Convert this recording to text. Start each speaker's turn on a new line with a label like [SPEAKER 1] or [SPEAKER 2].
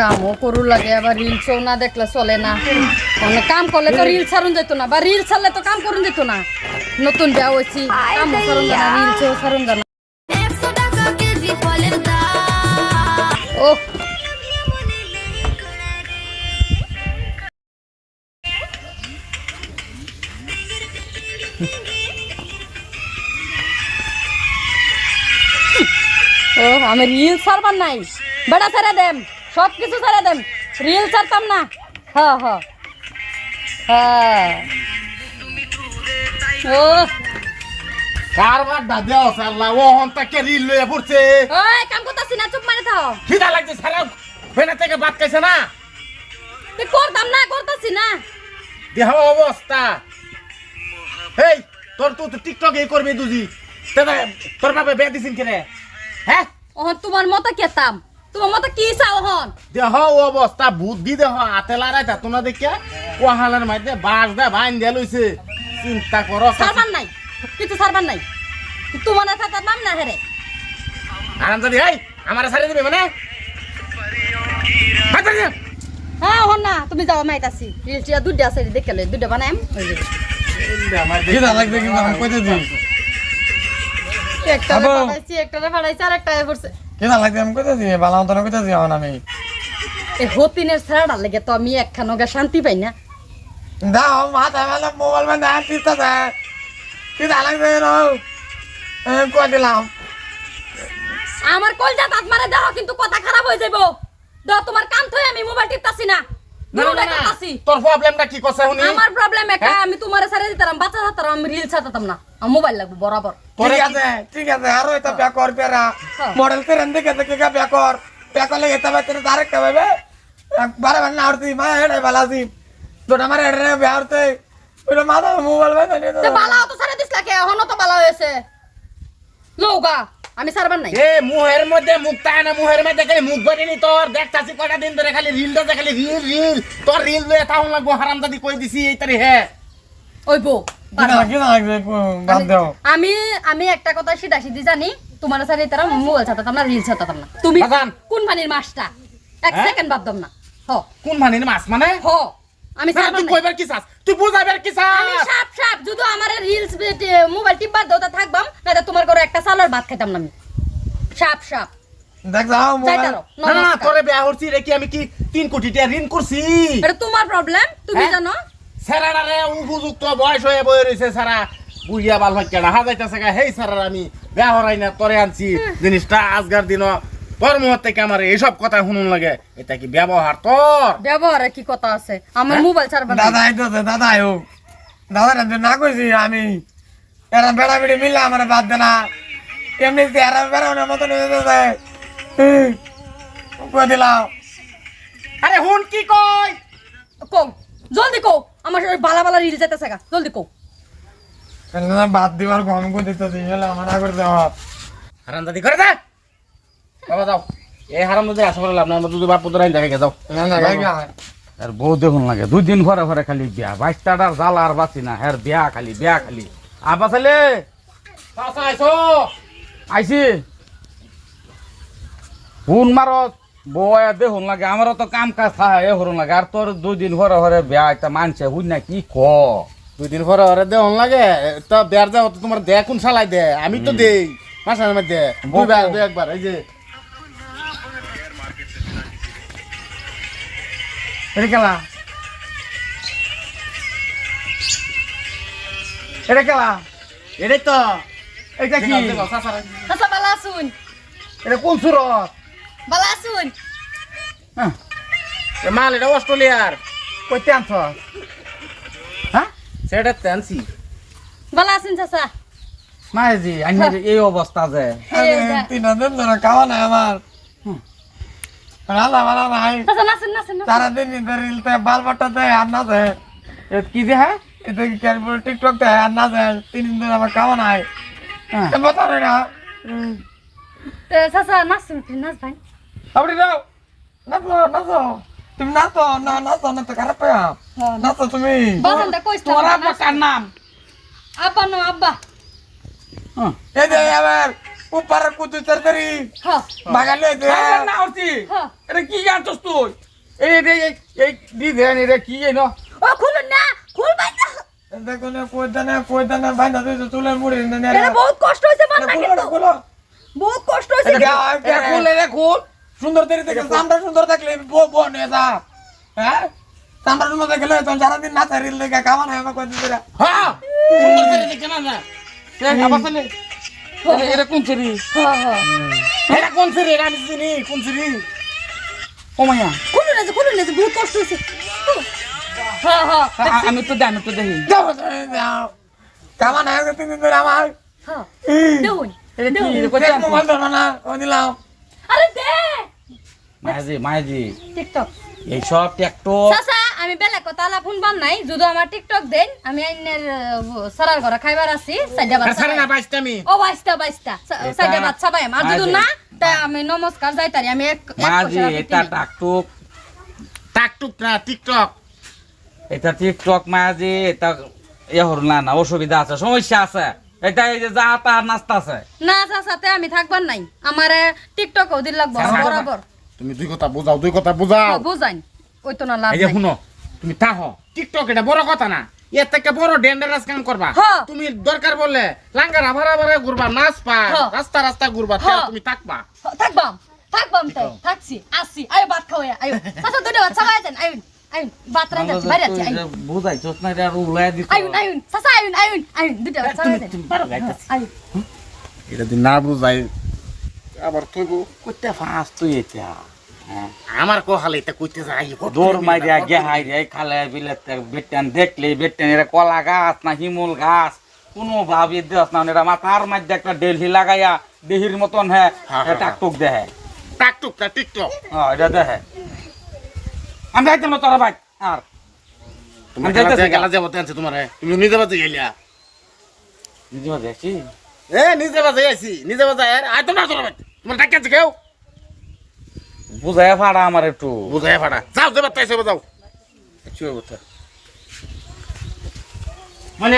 [SPEAKER 1] কামও করু লাগে আবার রিলসও না দেখলে চলে না। মানে কাম করলে তো রিল ছাড়ুন যেত না বা রিল ছাড়লে তো কাম করুন যেত না। নতুন বিয়া হয়েছি কামও ছাড়ুন জানা রিলসও ছাড়ুন জানা। ও। ও আমি রিল ছাড়বার নাই। বেড়া ছেড়ে দেম। সব কিছু ছেড়ে দেম রিল ছাড়তাম না। হ হ। হ্যাঁ ও।
[SPEAKER 2] কারবার দাদা সাল্লা ও হন তাকে রিল লয়ে পড়ছে।
[SPEAKER 1] ওই কাম করতাছি না চুপ মারে থাও
[SPEAKER 2] খিদা লাগছে সারা ফেনা থেকে ভাত খাইছে না?
[SPEAKER 1] তুই করতাম না করতাছি না।
[SPEAKER 2] দেহ অবস্থা। তোর তো তো টিকটক এই করবি দুজি। তোর বাবা বে দিছিন কেনে? হ্যাঁ?
[SPEAKER 1] তোমার মতো কেতাম। তোমার মতো কি চাও হন?
[SPEAKER 2] দেহ অবস্থা বুদ্ধি দেহ হাতে লড়াই তা তোমরা দেখে ও হালার মাঝে বাস দে বাইন দিয়ে লইছে চিন্তা করো
[SPEAKER 1] সারবার নাই কিছু সারবার নাই। তোমার নাম না হেরে
[SPEAKER 2] আরাম যদি এই আমার সারি দিবে মানে?
[SPEAKER 1] হ্যাঁ হন না তুমি যাও মাইতাছি রিলটিয়া দুইটা আছে দেখে লই দুইটা বানাইম ওই যে।
[SPEAKER 3] লাগবে কিন্তু আমি কইতে দিই
[SPEAKER 1] একটা একটা ফাটাইছি আর একটা পড়ছে
[SPEAKER 3] কেনা লাগবে আমি কোথায় দিই বালা মতন কোথায় দিই আমি?
[SPEAKER 1] এই হতিনের ছাড়া লাগে তো আমি একখান ওকে শান্তি পাই না।
[SPEAKER 3] দাও মাথা ভালো মোবাইল মানে আর তিস্তা যায় কি দা লাগবে কয়ে দিলাম?
[SPEAKER 1] আমার কলজা তাত মারে দাও কিন্তু কথা খারাপ হয়ে যাইব। দাও তোমার কাম থই আমি মোবাইল টিপতাছি না।
[SPEAKER 2] না, না,
[SPEAKER 1] দুটাই
[SPEAKER 2] না, না।
[SPEAKER 1] করতাছি।
[SPEAKER 2] তোর প্রবলেমটা কি কছে শুনি?
[SPEAKER 1] আমার প্রবলেম একটা
[SPEAKER 2] হ্যাঁ?
[SPEAKER 1] আমি তোমার সারে দিতাম বাচ্চা ছাড়তাম আমি রিল ছাড়তাম না। আমার মোবাইল লাগবে বরাবর।
[SPEAKER 2] তোরে
[SPEAKER 3] ঠিক
[SPEAKER 2] কি-
[SPEAKER 3] আছে ঠিক আছে আরও এটা প্যাক কর পেরা।
[SPEAKER 1] হ্যাঁ।
[SPEAKER 3] মডেল তে রন্দে কে দেখে কা প্যাক কর প্যাক করলে এটা বেতরে ডাইরেক্ট হবে বারে বারে না আরতি মা হেডে বালাসি দুটা মারে হেডে বেহরতে ওটা মাথা মোবাইল में
[SPEAKER 1] তে বালাও তো সারে দিস লাগে এখনও তো বালা হয়েছে। লৌগা আমি সারবার নাই।
[SPEAKER 2] এ মুহের মধ্যে মুখ তাই না মুহের মধ্যে খালি মুখ ভরিনি তোর। দেখতাছি কয়টা দিন ধরে খালি রিল দে খালি রিল রিল তোর রিল লয়ে তাহলে লাগবো হারাম দাদি কই দিছি এই তারি হে।
[SPEAKER 1] ওই বউ
[SPEAKER 3] বাদ
[SPEAKER 1] আমি আমি একটা কথা সিধা সিধি জানি তোমার সাথে তারা মোবাইল ছাড়তাম না রিল ছাড়তাম না। তুমি। কোন পানির মাছটা এক
[SPEAKER 2] হ্যাঁ?
[SPEAKER 1] সেকেন্ড ভাবতাম না। হ।
[SPEAKER 2] কোন মানির মাছ মানে?
[SPEAKER 1] হ। আমি
[SPEAKER 2] তুই কইবার কি চাস তুই বুঝাইবার কি
[SPEAKER 1] আমি সাপ সাপ যদি আমার রিলস মোবাইল দাও থাকবাম না তোমার একটা চালের ভাত খাইতাম না আমি। সাপ সাপ।
[SPEAKER 3] দেখ যাও মোবাইল
[SPEAKER 2] না না তোরে বিয়া হচ্ছি রে কি আমি কি তিন কোটি টাকা ঋণ করছি?
[SPEAKER 1] এটা তোমার প্রবলেম তুমি
[SPEAKER 2] হ্যাঁ?
[SPEAKER 1] জানো?
[SPEAKER 2] স্যারারে উপযুক্ত বয়স হয়ে বয়ে রয়েছে সারা বুঝিয়া বাল ভাগ্য না হাজাইতেছে হেই স্যারার আমি বিয়া হরাই না তোরে আনছি। জিনিসটা আজগার দিন তোর থেকে আমার এইসব কথা শুনুন লাগে। এটা কি ব্যবহার তোর?
[SPEAKER 1] ব্যবহারে কি কথা আছে? আমার
[SPEAKER 2] হ্যাঁ?
[SPEAKER 1] মোবাইল ছাড়বা না।
[SPEAKER 3] দাদা আইতো দাদা আয়ো দাদা না কইছি আমি এরা বেড়া বেড়ি মিললে আমার বাদ দে না এমনি এরা বেড়ানোর মতন হয়ে যাচ্ছে কই দিলাম?
[SPEAKER 2] আরে হুন কি কই?
[SPEAKER 1] কো জলদি কো আমার ওই বালা বালা রিল যেতেছে গা জলদি কো
[SPEAKER 3] বাদ দিবার গম কই দিতে দিই হলে আমার না দেওয়া
[SPEAKER 2] হারাম দাদি করে দে। বাবা যাও। এই হারাম দাদি আসা করে লাভ না আমরা দুধ বাপ পুত্র দেখে যাও।
[SPEAKER 3] না না গাই
[SPEAKER 4] আর বউ দেখুন লাগে দুই দিন ঘরে ঘরে খালি বিয়া। বাইশটার জাল আর বাঁচি না হ্যার বিয়া খালি বিয়া খালি। মারত দেখুন লাগে আমারও তো কাম কাজ থাকে এ হরুন লাগে। আর তোর দুই দিন ঘরে ঘরে বিয়া একটা মানছে বুঝ না কি ক?
[SPEAKER 2] দুই দিন পরে ওরে দে অন লাগে তো বের যাও তো তোমার দে কোন শালাই দে আমি তো দেই মধ্যে। দুই একবার এই যে।
[SPEAKER 3] এটা কেলা। এটা কেলা।
[SPEAKER 2] এটাই তো।
[SPEAKER 3] এটা কি।
[SPEAKER 1] আচ্ছা বালা
[SPEAKER 3] এটা কোন সুরত?
[SPEAKER 1] বালা শুন
[SPEAKER 2] এ মাল এটা অস্ট্রেলিয়ার।
[SPEAKER 3] কইতে আনছ?
[SPEAKER 4] হ্যাঁ?
[SPEAKER 2] সেটা তেনসি
[SPEAKER 1] বালা শুন চাচা।
[SPEAKER 4] মায়েজি আইনের এই অবস্থা যে।
[SPEAKER 3] তিন দিন ধরে খাওয়া নাই আমার। রান্না বান্না নাই।
[SPEAKER 1] নাচেন।
[SPEAKER 3] সারাদিন ইধর রিলতে বাল বাটা দেয় আর না
[SPEAKER 4] এ কি যে হ্যাঁ?
[SPEAKER 3] এতে ক্যারপুর টিকটক দেয় আর না দেয়। তিন দিন আমার খাওয়া নাই।
[SPEAKER 4] হ্যাঁ।
[SPEAKER 3] এ বতা রে না।
[SPEAKER 1] তে চাচা নাচুন তুই নাচ ভাই।
[SPEAKER 3] আপনি যাও। নাচো নাচো। তুমি নাচো না নাচো না তো খারাপ পায়া নাচো। তুমি।
[SPEAKER 1] বাজানটা কইছ
[SPEAKER 4] তোর আব্বা কার নাম?
[SPEAKER 1] আব্বা নো আব্বা।
[SPEAKER 4] হ্যাঁ।
[SPEAKER 3] এই যে আবার। উপরে কুতু তাড়াতাড়ি।
[SPEAKER 1] হ্যাঁ
[SPEAKER 3] বাগালে দে।
[SPEAKER 4] আরে না হতি
[SPEAKER 1] হ্যাঁ।
[SPEAKER 4] এটা কি জানছস তুই? এই রে এই এই দি দেন এটা কি এই না
[SPEAKER 1] ও খুলুন না খুলবেন না।
[SPEAKER 3] দেখো না কই দানা কই দানা বাইনা তুই চুলের মুড়ি নে
[SPEAKER 1] এটা বহুত কষ্ট হয়েছে বান্না
[SPEAKER 3] খুলো
[SPEAKER 1] কিন্তু।
[SPEAKER 3] খুলো
[SPEAKER 1] বহুত কষ্ট হয়েছে।
[SPEAKER 4] এটা খুল এটা খুল
[SPEAKER 3] সুন্দর তেরি দেখে চামড়া সুন্দর থাকলে বো বো নে যা। হ্যাঁ? চামড়া সুন্দর দেখলে তো সারাদিন না চারিল লেগে কামান হয় আমাকে কই দিতে
[SPEAKER 2] হ্যাঁ। সুন্দর করে দেখে না না।
[SPEAKER 4] এই আবার চলে। এটা- এটা কোন চুরি
[SPEAKER 1] হ্যাঁ হ্যাঁ।
[SPEAKER 2] এটা কোন সিরি এটা আমি চিনি। কোন সিরি
[SPEAKER 4] ও
[SPEAKER 1] খুলুন না খুলুন না বহুত কষ্ট হ্যাঁ হ্যাঁ।
[SPEAKER 4] আ- আমি তো জানি তো দেখি
[SPEAKER 3] কামান হয় তিন দিন ধরে আমার?
[SPEAKER 1] হ্যাঁ?
[SPEAKER 3] মোবাইল ধরো না ও দিলাম
[SPEAKER 1] আরে দে।
[SPEAKER 4] মায়াজি মায়াজি।
[SPEAKER 1] টিকটক।
[SPEAKER 4] এই সব ট্যাক্টর
[SPEAKER 1] চাচা। আমি বেলা কথা আলা ফোন বান নাই যদি আমার টিকটক দেন আমি আইনের সারার ঘরে খাইবার আছি সাইডা বাচ্চা
[SPEAKER 2] সারে না আমি।
[SPEAKER 1] ও বাইস্তা বাইস্তা সাইডা বাচ্চা আর যদি না তাই আমি নমস্কার যাইতারি আমি এক
[SPEAKER 4] এটা টাকটুক।
[SPEAKER 2] টাকটুক না টিকটক।
[SPEAKER 4] এটা টিকটক এটা এ হর না না অসুবিধা আছে সমস্যা আছে। এটা এই যে যা তা নাস্তা আছে।
[SPEAKER 1] না চাচাতে আমি থাকবার নাই। আমার টিকটক দিন লাগবো
[SPEAKER 4] চাচা,
[SPEAKER 1] বরাবর।
[SPEAKER 2] তুমি দুই কথা বুঝাও দুই কথা বুঝাও।
[SPEAKER 1] বুঝাইন ওই তো না লাভ
[SPEAKER 2] এই শুনো তুমি তাহ টিকটক এটা বড় কথা না। এর থেকে বড় ডেঞ্জারাস কাম করবা। তুমি দরকার বললে লাঙ্গার আভার আভারে ঘুরবা নাচ পা। রাস্তা রাস্তা ঘুরবা তুমি থাকবা।
[SPEAKER 1] থাকবাম থাকবাম তাই থাকছি আসছি আয় ভাত খাওয়া আয়। চাচা দুটো বাচ্চা পাইছেন আয়ুন আয়ুন ভাত যাচ্ছে বাইরে যাচ্ছে আয়ুন।
[SPEAKER 4] বুঝাই চোস না এটা উলাই দিত।
[SPEAKER 1] আয়ুন আয়ুন চাচা আয়ুন আয়ুন আয়ুন দুটো বাচ্চা পাইছেন আয়ুন।
[SPEAKER 2] এটা দিন না বুঝাই আবার তুই
[SPEAKER 4] কইতে ফাস তুই এটা।
[SPEAKER 2] আমার কোহালে এটা কইতে যাই
[SPEAKER 4] দৌড় মারিয়া গেহাই রে খালে বিলে বেটান দেখলে বেটান এরা কলা গাছ না হিমুল গাছ। কোনো ভাবি দেস না এরা মাথার মধ্যে একটা ডেলহি লাগাইয়া দেহির মতন হ্যাঁ
[SPEAKER 2] হ্যাঁ, হ্যাঁ,
[SPEAKER 4] টাকটুক দেহে।
[SPEAKER 2] টাকটুক না টিকটক?
[SPEAKER 4] হ্যাঁ এটা দেহে। আমি যাইতাম না তোরা ভাই আর।
[SPEAKER 2] তুমি
[SPEAKER 4] আমি
[SPEAKER 2] গেলা যাব তেনছে তোমার। তুমি নিজে বাজে গেলিয়া
[SPEAKER 4] নিজে মাঝে আছি
[SPEAKER 2] এ নিজে বাজে আইছি নিজে বাজে আর আয় তো না তোর তোমার টাকা কেউ?
[SPEAKER 4] বুঝাই ফাড়া আমার একটু।
[SPEAKER 2] বুঝাই ফাড়া। যাও যে তাই সবে যাও।
[SPEAKER 4] চুয়ে বুঝতে
[SPEAKER 2] মানে